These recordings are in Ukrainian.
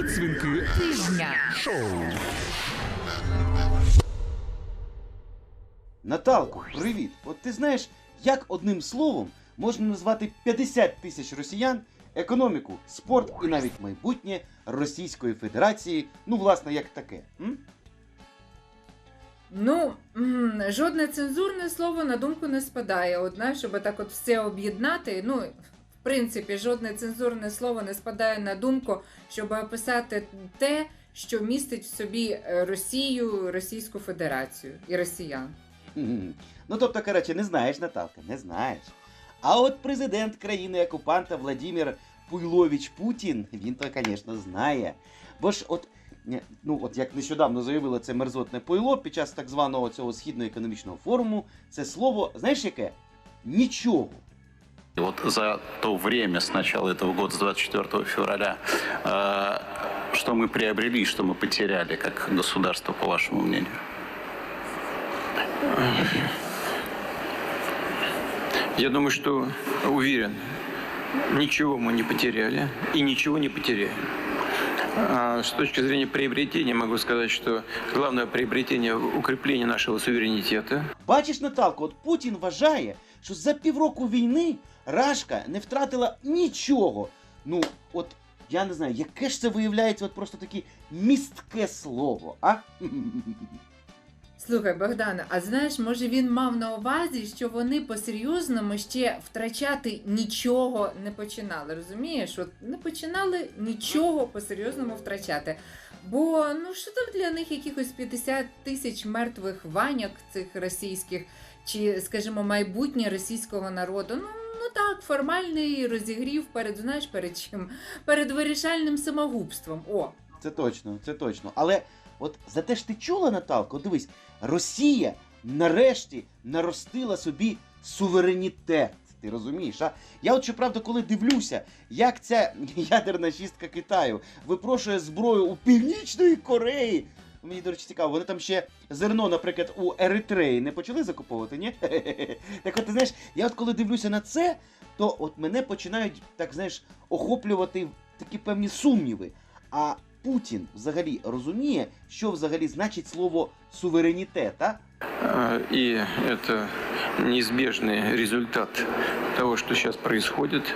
Підсвінки тижня. шоу. Наталко, привіт! От ти знаєш, як одним словом можна назвати 50 тисяч росіян, економіку, спорт і навіть майбутнє Російської Федерації, ну, власне, як таке. М? Ну, жодне цензурне слово на думку не спадає. Знаєш, щоб так от все об'єднати. Ну, принципі, жодне цензурне слово не спадає на думку, щоб описати те, що містить в собі е, Росію, Російську Федерацію і росіян. Ну, тобто, коротше, не знаєш, Наталка, не знаєш. А от президент країни-окупанта Владимир Пуйлович Путін, він то, звісно, знає. Бо ж от. е, Ну, от як нещодавно заявило це мерзотне пойло під час так званого цього східно-економічного форуму, це слово, знаєш яке? Нічого. И Вот за то время с начала этого года, с 24 февраля, э, что мы приобрели, что мы потеряли как государство, по вашему мнению? Я думаю, что уверен, ничего мы не потеряли и ничего не потеряем. А С точки зрения приобретения могу сказать, что главное приобретение – укрепление нашего суверенитета. Бачиш, Наталко, от Путін вважає, що за півроку війни Рашка не втратила нічого. Ну, от я не знаю, яке ж це виявляється от просто таке містке слово, а? Слухай, Богдане, а знаєш, може він мав на увазі, що вони по-серйозному ще втрачати нічого не починали. Розумієш? От не починали нічого по-серйозному втрачати. Бо ну що там для них якихось 50 тисяч мертвих ваняк цих російських, чи, скажімо, майбутнє російського народу. Ну, ну так, формальний розігрів перед, знаєш, перед чим? Перед вирішальним самогубством. О, Це точно, це точно. Але от за те ж ти чула, Наталко, дивись, Росія нарешті наростила собі суверенітет. Ти розумієш? А я от щоправда, коли дивлюся, як ця ядерна шістка Китаю випрошує зброю у Північної Кореї. Мені, до речі, цікаво, вони там ще зерно, наприклад, у Еритреї не почали закуповувати, ні? Так от ти знаєш, я от коли дивлюся на це, то от мене починають, так знаєш, охоплювати такі певні сумніви. А Путін взагалі розуміє, що взагалі значить слово суверенітет, а? И это неизбежный результат того, что сейчас происходит.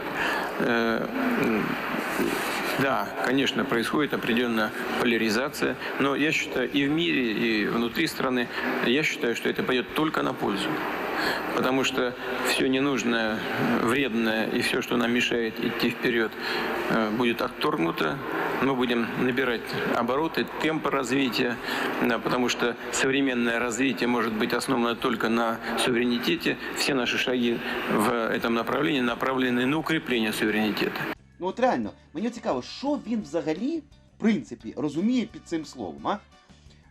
Да, конечно, происходит определенная поляризация, но я считаю, и в мире, и внутри страны, я считаю, что это пойдет только на пользу. Потому что все ненужное, вредное и все, что нам мешает идти вперед, э, будет отторгнуто. Мы будем набирать обороты, темпы развития, потому что современное развитие может быть основано только на суверенитете. Все наши шаги в этом направлении направлены на укрепление суверенитета. Ну от реально, мені цікаво, що він взагалі, в принципі, розуміє під цим словом, а?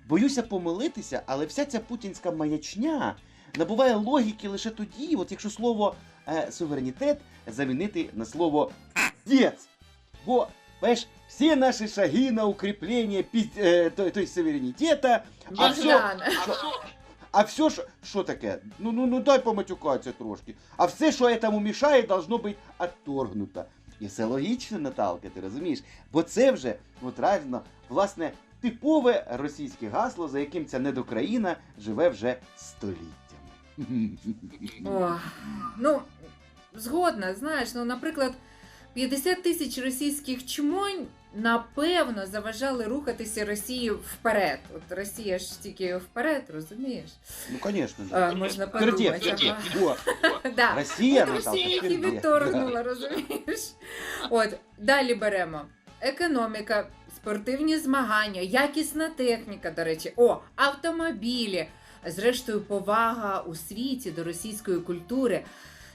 Боюся помилитися, але вся ця путінська маячня набуває логіки лише тоді, от якщо слово е, суверенітет замінити на слово «піздець». Бо, знаєш, всі наші шаги на укріплення під, е, той, той суверенітета, а все, а все, що, що таке? Ну, ну, ну дай поматюкатися трошки. А все, що этому мішає, должно бути отторгнуто. І це логічно, Наталка, ти розумієш? Бо це вже, от реально, власне, типове російське гасло, за яким ця недокраїна живе вже століттями. О, ну, згодна, знаєш, ну, наприклад, 50 тисяч російських чмонь напевно заважали рухатися Росії вперед. От Росія ж тільки вперед, розумієш? Ну, звісно, А, да. можна подумати. вперед. ага. О, Да. Росія, От Росія, відторгнула, розумієш? От, далі беремо. Економіка, спортивні змагання, якісна техніка, до речі, о, автомобілі. Зрештою, повага у світі до російської культури.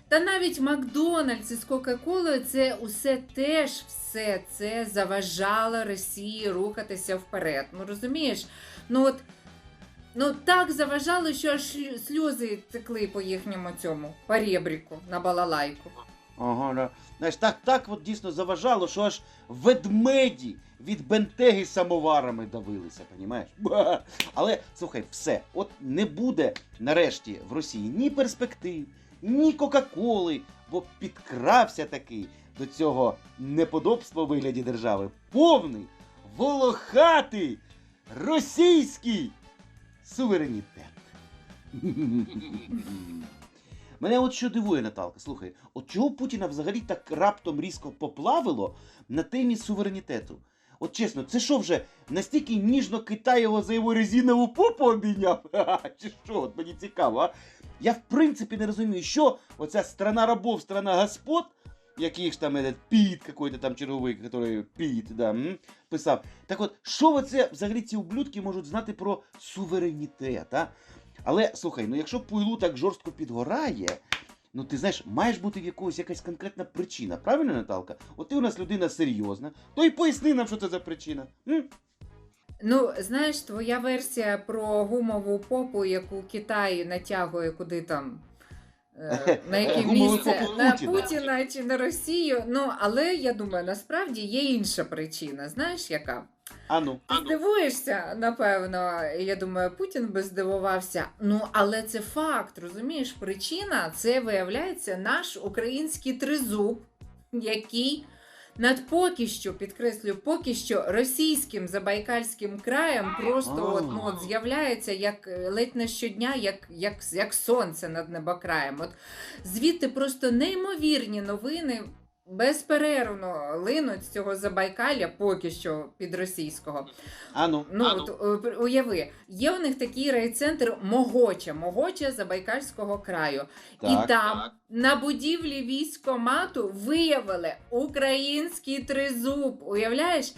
Та навіть Макдональдс із Кока-Колою це усе теж все це заважало Росії рухатися вперед. Ну розумієш? Ну от ну так заважало, що аж сльози текли по їхньому цьому поребріку на балалайку. Ага, да. Знаєш, так, так от дійсно заважало, що аж ведмеді від бентеги самоварами давилися, понімаєш? Але слухай, все, от не буде нарешті в Росії ні перспектив, ні Кока-Коли, бо підкрався такий до цього неподобства у вигляді держави повний волохатий російський суверенітет. Мене от що дивує, Наталка, слухай, от чого Путіна взагалі так раптом різко поплавило на темі суверенітету? От чесно, це що вже настільки ніжно Китай його за його резинову попу обійняв? Чи що? От мені цікаво, а? Я в принципі не розумію, що оця страна рабов, страна господ, який ж там Піт, какой-то там черговий, який Піт, да, писав. Так от, що оце взагалі ці ублюдки можуть знати про суверенітет, а? Але слухай, ну якщо пуйлу так жорстко підгорає, ну ти знаєш, маєш бути в якогось якась конкретна причина, правильно, Наталка? От ти у нас людина серйозна, то й поясни нам, що це за причина. М? Ну, знаєш, твоя версія про гумову попу, яку Китай натягує куди там. е, На яке Гумову місце попу на Путіна. Путіна чи на Росію. Ну, але я думаю, насправді є інша причина. Знаєш, яка? А ну. Ти здивуєшся, напевно. Я думаю, Путін би здивувався. Ну, але це факт, розумієш? Причина це виявляється наш український тризуб, який над поки що, підкреслюю, поки що російським забайкальським краєм просто от, ну, от з'являється як е, ледь не щодня, як, як, як сонце над небокраєм. От звідти просто неймовірні новини. Безперервно линуть з цього Забайкалля поки що під російського. А ну. Ну, от, е, уяви, є у них такий райцентр Могоча, Могоча Забайкальського краю. Так. І там на будівлі військомату виявили український тризуб. Уявляєш?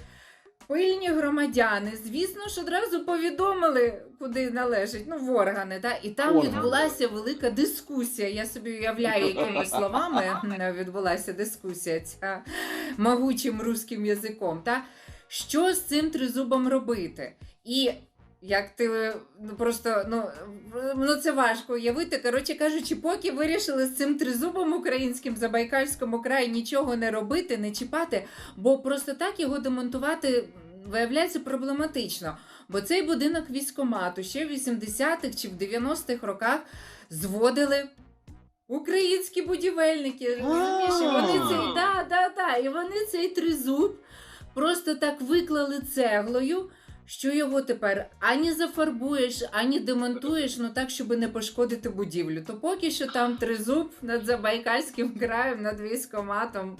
Пильні громадяни, звісно ж, одразу повідомили, куди належить, ну, в органи. Та? І там Органи. відбулася велика дискусія. Я собі уявляю, якими словами відбулася дискусія ця могучим руським язиком. Та? Що з цим тризубом робити? І як ти ну просто ну, ну це важко уявити. Коротше кажучи, поки вирішили з цим тризубом українським Забайкальському краї нічого не робити, не чіпати, бо просто так його демонтувати виявляється проблематично. Бо цей будинок військомату ще в 80-х чи в 90-х роках зводили. Українські будівельники, розумієш, і вони цей, да, да, да, і вони цей тризуб просто так виклали цеглою, що його тепер ані зафарбуєш, ані демонтуєш, ну так, щоб не пошкодити будівлю. То поки що там тризуб над Забайкальським краєм, над військоматом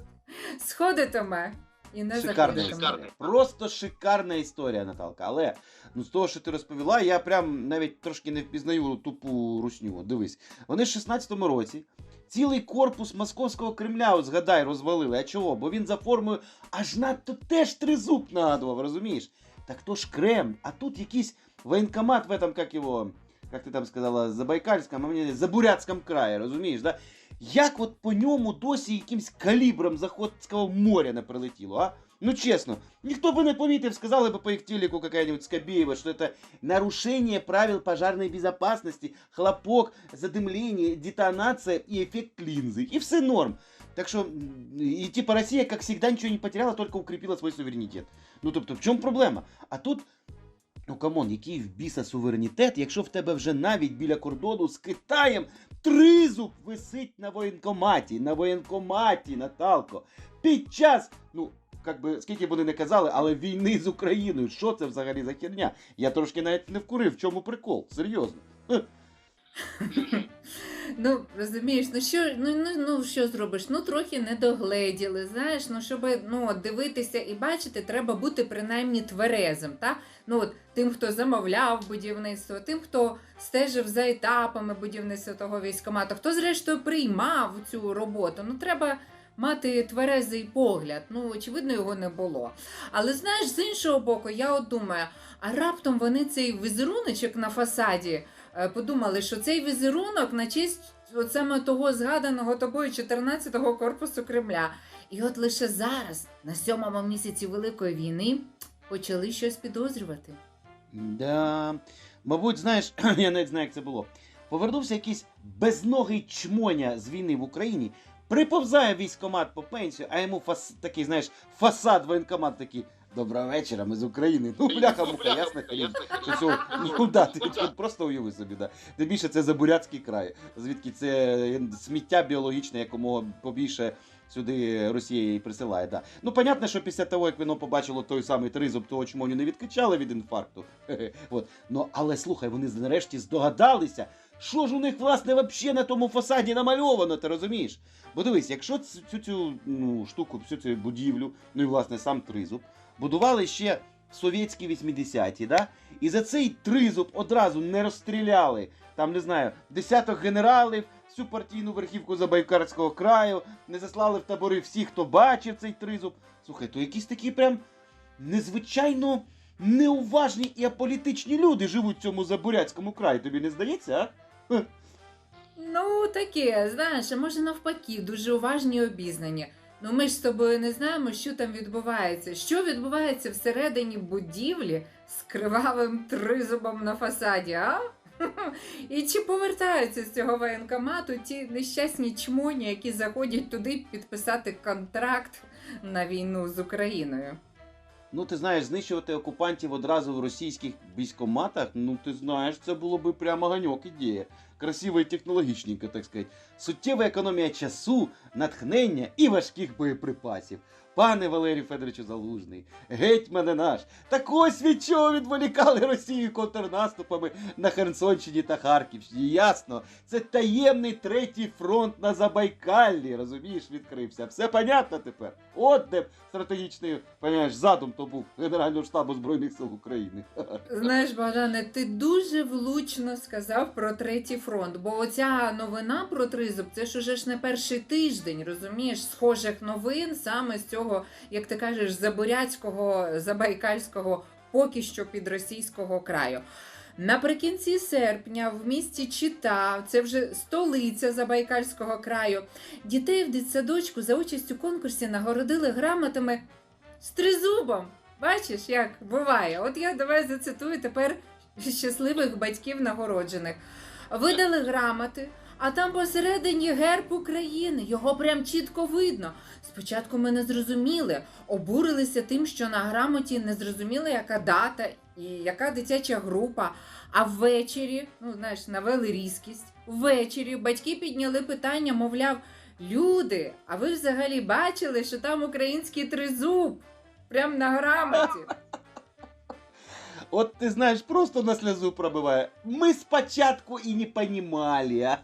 сходитиме і не Шикарна історія. Просто шикарна історія, Наталка. Але ну, з того, що ти розповіла, я прям навіть трошки не впізнаю тупу русню. Дивись, вони в 16-му році цілий корпус московського Кремля, от згадай, розвалили. А чого? Бо він за формою аж надто теж тризуб нагадував, розумієш? Так то ж Кремль, а тут якийсь воєнкомат в этом, як його, як ти там сказала, Забайкальському, а мені Забурятському краї, розумієш, да? Як от по ньому досі якимсь калібром Заходського моря не прилетіло, а? Ну чесно, ніхто би не помітив, сказали бы по их телеку какая-нибудь Скобеева, что это нарушение правил пожарной безопасности, хлопок, задымление, детонация и эффект линзы. И все норм. Так что, м, и типа Россия, как всегда, ничего не потеряла, только укрепила свой суверенитет. Ну тобто, в чому проблема? А тут, ну камон, який в біса суверенітет, якщо в тебе вже навіть біля кордону з Китаєм тризуб висить на воєнкоматі, на воєнкоматі, Наталко. Під час, ну, як би, скільки б вони не казали, але війни з Україною. Що це взагалі за херня? Я трошки навіть не вкурив, в чому прикол, серйозно. Ну, розумієш, ну що, ну, ну, ну що зробиш? Ну трохи не догледіли. Знаєш, ну щоб ну, дивитися і бачити, треба бути принаймні тверезим. Та? Ну, от, тим, хто замовляв будівництво, тим, хто стежив за етапами будівництва того військомату, хто зрештою приймав цю роботу. Ну, треба. Мати тверезий погляд, ну очевидно, його не було. Але знаєш, з іншого боку, я от думаю, а раптом вони цей візеруночок на фасаді подумали, що цей візерунок на честь от саме того згаданого тобою 14-го корпусу Кремля. І от лише зараз, на сьомому місяці Великої війни, почали щось підозрювати. Да. Мабуть, знаєш, я навіть знаю, як це було. Повернувся якийсь безногий чмоня з війни в Україні, приповзає військомат по пенсію, а йому фас... такий, знаєш, фасад воєнкомат такий. Доброго вечора, ми з України. Ну, бляха муха, ясно, хрінь. Що ну да, ти просто уяви собі, да. Тим більше це Забурятський край, звідки це сміття біологічне якомога побільше сюди Росія її присилає. Да. Ну, понятно, що після того, як воно побачило той самий тризуб, того чмоню не відкачали від інфаркту. От. Ну, але слухай, вони нарешті здогадалися, що ж у них, власне, вообще на тому фасаді намальовано, ти розумієш? Бо дивись, якщо цю, цю ну, штуку, всю цю будівлю, ну і власне сам тризуб, будували ще совєтські 80-ті, да? і за цей тризуб одразу не розстріляли, там, не знаю, десяток генералів, всю партійну верхівку Забайкарського краю, не заслали в табори всіх, хто бачив цей тризуб. Слухай, то якісь такі прям незвичайно неуважні і аполітичні люди живуть в цьому Забуряцькому краї. Тобі не здається, а? Ну, таке, знаєш, а може навпаки, дуже уважні і обізнані. Ну ми ж з тобою не знаємо, що там відбувається. Що відбувається всередині будівлі з кривавим тризубом на фасаді, а? І чи повертаються з цього воєнкомату ті нещасні чмоні, які заходять туди підписати контракт на війну з Україною? Ну, ти знаєш, знищувати окупантів одразу в російських військоматах, ну ти знаєш, це було би прямо ганьок ідея. Красиво і технологічненько, так сказати. Суттєва економія часу, натхнення і важких боєприпасів. Пане Валерій Федоровичу Залужний, гетьмане наш, так ось від чого відволікали Росію контрнаступами на Херсонщині та Харківщині. Ясно, це таємний третій фронт на Забайкаллі, розумієш, відкрився. Все понятно тепер. От де стратегічний, понимаєш, задум то був Генерального штабу Збройних сил України. Знаєш, Богдане, ти дуже влучно сказав про третій фронт, бо оця новина про тризуб це ж уже ж не перший тиждень, розумієш, схожих новин саме з цього, як ти кажеш, забуряцького, забайкальського, поки що підросійського краю. Наприкінці серпня в місті Чита, це вже столиця Забайкальського краю, дітей в дитсадочку за участь у конкурсі нагородили грамотами з тризубом. Бачиш, як буває? От я давай зацитую тепер щасливих батьків нагороджених. Видали грамоти, а там посередині герб України. Його прям чітко видно. Спочатку ми не зрозуміли, обурилися тим, що на грамоті не зрозуміли, яка дата і яка дитяча група. А ввечері, ну знаєш, навели різкість. Ввечері батьки підняли питання, мовляв, люди, а ви взагалі бачили, що там український тризуб? Прям на грамоті. От ти знаєш, просто на сльозу пробиває. Ми спочатку і не понімали. А?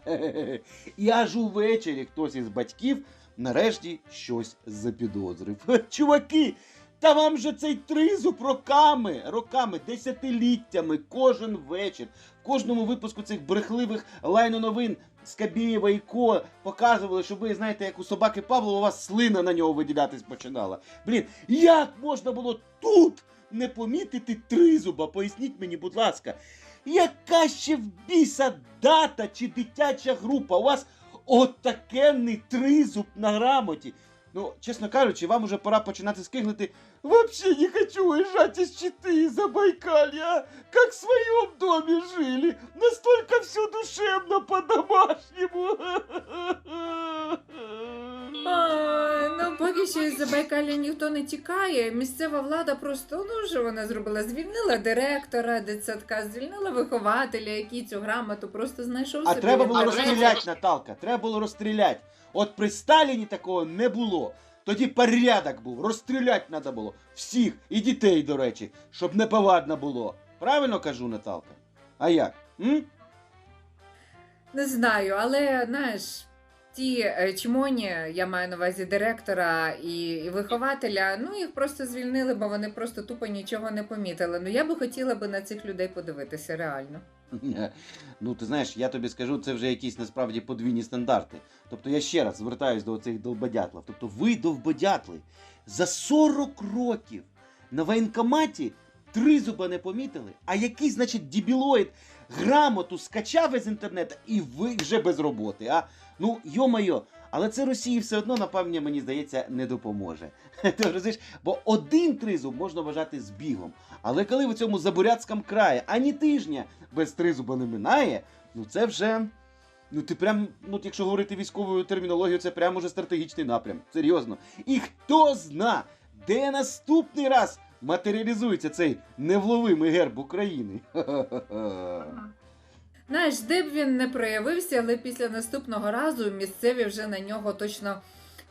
І аж увечері хтось із батьків нарешті щось запідозрив. Чуваки, та вам же цей тризуб роками, роками, десятиліттями, кожен вечір, в кожному випуску цих брехливих лайноновин Скабєєва і Ко показували, що ви знаєте, як у собаки Павлова у вас слина на нього виділятись починала. Блін, як можна було тут не помітити тризуба? Поясніть мені, будь ласка, яка ще в біса дата чи дитяча група? У вас отакенний тризуб на грамоті. Ну, чесно кажучи, вам уже пора починати скиглити. Вообще не хочу уезжать из Читы и Забайкалья, как в своем доме жили. Настолько все душевно по-домашнему. Ну поки що із Забайкалля ніхто не тікає. Місцева влада просто ну що вона зробила? Звільнила директора дитсадка, звільнила вихователя, який цю грамоту просто знайшов А собі. треба було розстріляти, Наталка. Треба було розстріляти. От при Сталіні такого не було. Тоді порядок був, розстріляти треба було всіх, і дітей, до речі, щоб неповадно було. Правильно кажу, Наталка? А як? М? Не знаю, але знаєш, ті е, чмоні, я маю на увазі директора і, і вихователя, ну їх просто звільнили, бо вони просто тупо нічого не помітили. Ну я би хотіла би на цих людей подивитися реально. Ну, ти знаєш, я тобі скажу, це вже якісь насправді подвійні стандарти. Тобто я ще раз звертаюсь до цих довбодятлів. Тобто ви довбодятли за 40 років на воєнкоматі тризуба не помітили, а який, значить, дебілоїд грамоту скачав із інтернету і ви вже без роботи. А? Ну, йо-моє, але це Росії все одно, напевне, мені здається, не допоможе. Ти розумієш? Бо один тризуб можна вважати збігом. Але коли в цьому Забурятському краї ані тижня без тризуба не минає, ну це вже. Ну, ти прям, ну, якщо говорити військовою термінологією, це прямо уже стратегічний напрям. Серйозно. І хто зна, де наступний раз матеріалізується цей невловимий герб України? Знаєш, де б він не проявився, але після наступного разу місцеві вже на нього точно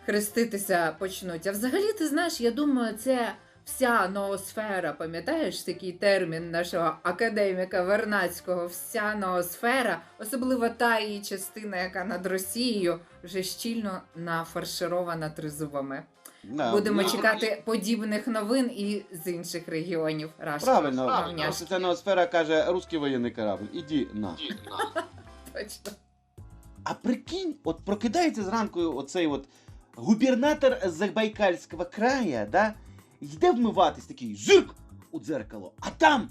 хреститися почнуть. А взагалі, ти знаєш, я думаю, це вся ноосфера, пам'ятаєш такий термін нашого академіка Вернацького, вся ноосфера, особливо та її частина, яка над Росією, вже щільно нафарширована тризубами. Да, Будемо ну, чекати подібних новин і з інших регіонів. Рашки. Правильно. Ось ця ноосфера каже, русський воєнний корабль, іди на. Точно. А прикинь, от прокидається зранку оцей от губернатор Забайкальського края, да, йде вмиватись такий зирк у дзеркало, а там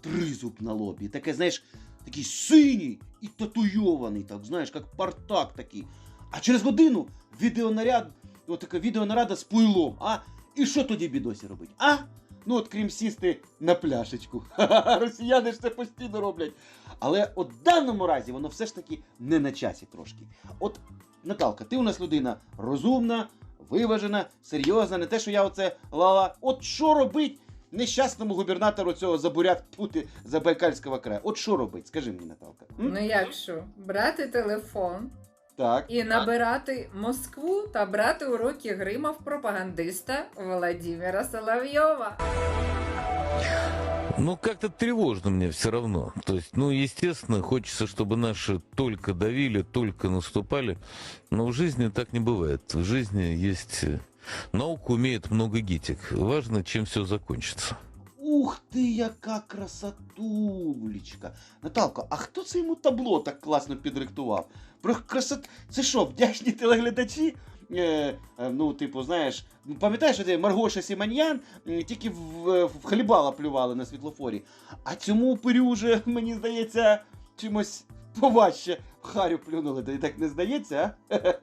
тризуб на лобі. Таке, знаєш, такий синій і татуйований, так, знаєш, як партак такий. А через годину відеонаряд, от така відеонарада з пуйлом. А? І що тоді бідосі робить? А? Ну от крім сісти на пляшечку. Ха-ха-ха, Росіяни ж це постійно роблять. Але от в даному разі воно все ж таки не на часі трошки. От, Наталка, ти у нас людина розумна, виважена, серйозна, не те, що я оце лала. От що робить нещасному губернатору цього забурят пути Забайкальського краю? От що робить? Скажи мені, Наталка. М? Ну як що? Брати телефон Так. і набирати Москву та брати уроки грима в пропагандиста Володимира Соловйова. Ну, как-то тревожно мне все равно. То есть, ну, естественно, хочется, чтобы наши только давили, только наступали. Но в жизни так не бывает. В жизни есть... э, Наука умеет много гитик. Важно, чем все закончится. Ух ти, яка красотулечка. Наталко, а хто це йому табло так класно підрихтував? Про красот... Це що, вдячні телеглядачі? Е, е, ну, типу, знаєш, пам'ятаєш, що Маргоша Сіманьян тільки в, в хлібала плювали на світлофорі. А цьому упирю вже, мені здається, чимось поважче в харю плюнули. Тобі так не здається, а?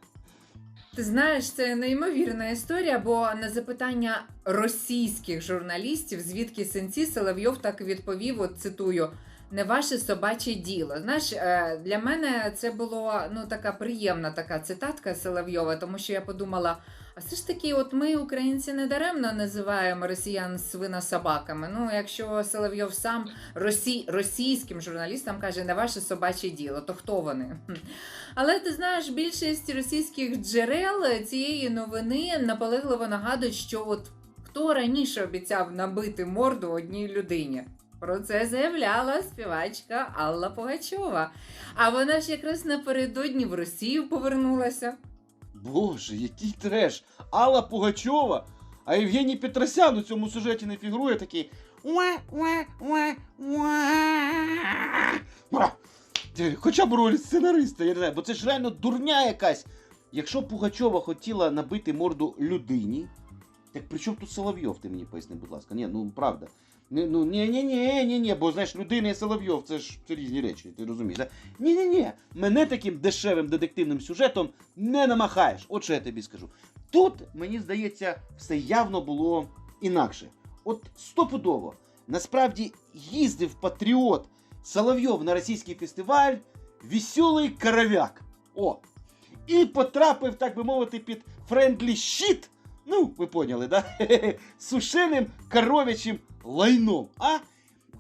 Ти знаєш, це неймовірна історія, бо на запитання російських журналістів, звідки синці Соловйов так відповів, от цитую. Не ваше собаче діло. Знаєш, е, для мене це було ну така приємна така цитатка Соловйова, тому що я подумала: а все ж таки, от ми, українці, не даремно називаємо росіян свинособаками. Ну, якщо Соловйов сам росій, російським журналістам каже, не ваше собаче діло, то хто вони? Але ти знаєш, більшість російських джерел цієї новини наполегливо нагадують, що от хто раніше обіцяв набити морду одній людині. Про це заявляла співачка Алла Пугачова. А вона ж якраз напередодні в Росію повернулася. Боже, який треш! Алла Пугачова, а Євгеній Петросян у цьому сюжеті не фігурує такий. Хоча б роль сценариста, я не знаю, бо це ж реально дурня якась. Якщо Пугачова хотіла набити морду людині, так при чому тут Соловйов, ти мені поясни, будь ласка. Ні, ну правда. Ні, ну ні, ні, ні, ні, ні, бо знаєш, людина і Соловйов, це ж це різні речі, ти розумієш. Да? Ні, ні, ні. Мене таким дешевим детективним сюжетом не намахаєш. От що я тобі скажу. Тут, мені здається, все явно було інакше. От стопудово. Насправді їздив патріот Соловйов на російський фестиваль Веселий Коровяк. О! І потрапив, так би мовити, під френдлі щит. Ну, ви поняли, да? Сушеним коров'ячим лайном. А?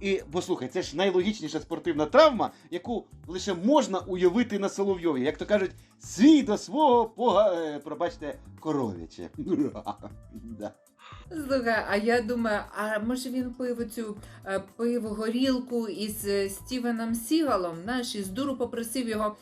І, бо слухай, це ж найлогічніша спортивна травма, яку лише можна уявити на Соловйові. Як то кажуть, свій до свого пога, е, пробачте, коров'яче. Да. Слухай, а я думаю, а може він пив цю пив горілку із е, Стівеном Сігалом, знаєш, і з дуру попросив його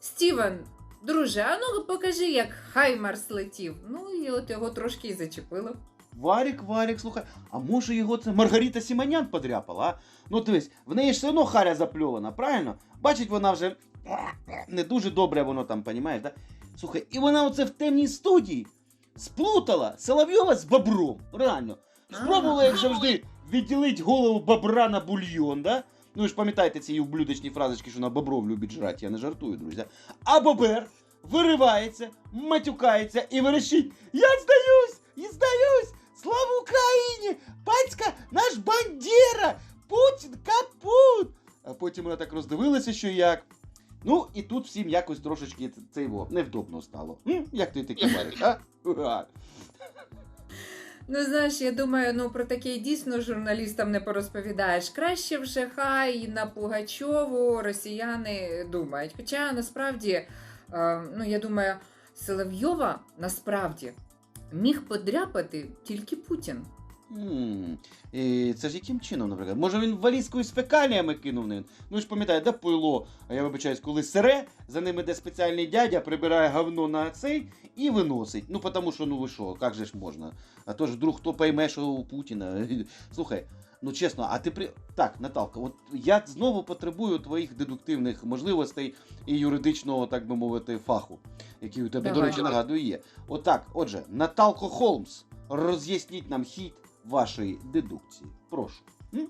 Стівен, друже, а ну покажи, як Хаймарс летів. Ну і от його трошки і зачепило. Варік, Варік, слухай, а може його це Маргарита Сіманян подряпала, а? Ну дивись, в неї ж все одно харя запльована, правильно? Бачить, вона вже не дуже добре воно там, понімаєш, да? Слухай, і вона оце в темній студії сплутала Соловйова з бобром. Реально. Спробувала, як завжди, відділити голову бобра на бульйон, да? Ну ви ж пам'ятаєте ці ублюдочні фразочки, що на бобров любить жрати, я не жартую, друзі. А бобер виривається, матюкається і верещить: Я здаюсь! Я здаюсь! Слава Україні! Батька наш бандера! Путін капут! А потім вона так роздивилася, що як. Ну, і тут всім якось трошечки це його невдобно стало. М? Як ти таке вариш, а? Ну, знаєш, я думаю, ну про таке дійсно журналістам не порозповідаєш. Краще вже хай на Пугачову росіяни думають. Хоча насправді, е, ну я думаю, Соловйова насправді міг подряпати тільки Путін. І це ж яким чином, наприклад? Може він валізкою з фекаліями кинув ним? Ну ж пам'ятаєте, де пило, а я вибачаюсь, коли сере, за ним іде спеціальний дядя, прибирає говно на цей і виносить. Ну тому що, ну ви що, як же ж можна? А то ж вдруг хто пойме, що у Путіна. Слухай, ну чесно, а ти при. Так, Наталка, от я знову потребую твоїх дедуктивних можливостей і юридичного, так би мовити, фаху, який у тебе, до речі, нагадую, є. Отак, отже, Наталко Холмс, роз'ясніть нам хід вашої дедукції. Прошу. М?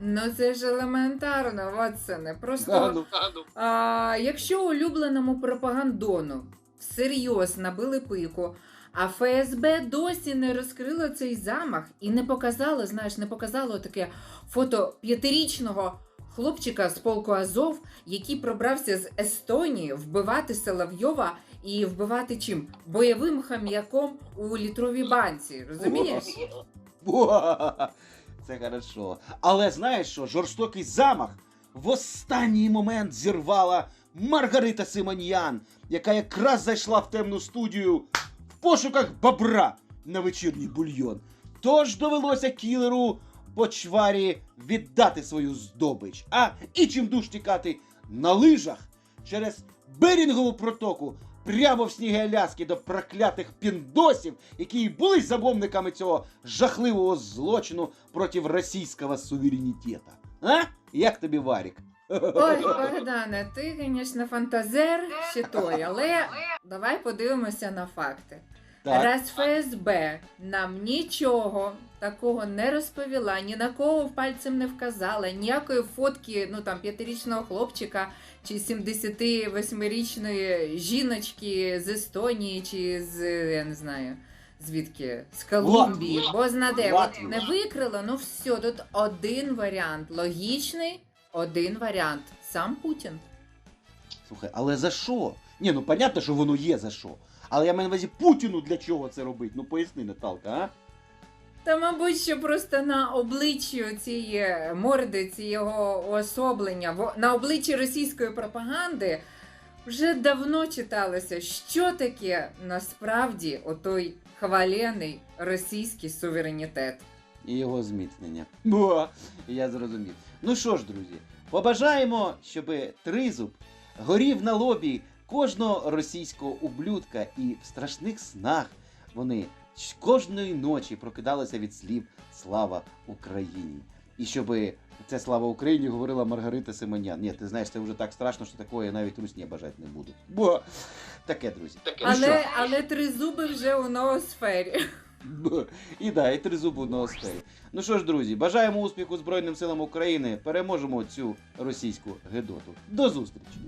Ну це ж елементарно, Ватсоне. Просто А, ну. а, якщо улюбленому пропагандону всерйоз набили пику, а ФСБ досі не розкрило цей замах і не показало, знаєш, не показало таке фото п'ятирічного хлопчика з полку Азов, який пробрався з Естонії вбивати Соловйова і вбивати чим? Бойовим хам'яком у літровій банці. Розумієш? Це хорошо. Але знаєш що, жорстокий замах в останній момент зірвала Маргарита Симоньян, яка якраз зайшла в темну студію в пошуках бобра на вечірній бульйон. Тож довелося кілеру почварі віддати свою здобич, а і чим душ тікати на лижах через Берінгову протоку прямо в сніги Аляски до проклятих піндосів, які й були замовниками цього жахливого злочину проти російського суверенітета. А? Як тобі Варік? Ой, Богдане, ти, звісно, фантазер ще той, але давай подивимося на факти. Так. Раз ФСБ нам нічого такого не розповіла, ні на кого пальцем не вказала, ніякої фотки, ну там п'ятирічного хлопчика чи 78-річної жіночки з Естонії, чи з я не знаю. Звідки? З Колумбії, бо знаде, от не викрило, ну все, тут один варіант. Логічний, один варіант. Сам Путін. Слухай, але за що? Ні, ну понятно, що воно є за що. Але я маю на увазі Путіну для чого це робить? Ну поясни, Наталка, а? Та, мабуть, що просто на обличчі цієї морди, цього уособлення, на обличчі російської пропаганди вже давно читалося, що таке насправді отой хвалений російський суверенітет. І його зміцнення. Ну, я зрозумів. Ну що ж, друзі, побажаємо, щоб тризуб горів на лобі кожного російського ублюдка і в страшних снах вони кожної ночі прокидалися від слів Слава Україні. І щоб це слава Україні говорила Маргарита Симонян. Ні, ти знаєш, це вже так страшно, що такого я навіть русні бажати не буду. Бо таке, друзі. Ну що? Але, але три зуби вже у ноосфері. І да, і тризубу на остелі. Ну що ж, друзі, бажаємо успіху Збройним силам України. Переможемо цю російську гедоту. До зустрічі!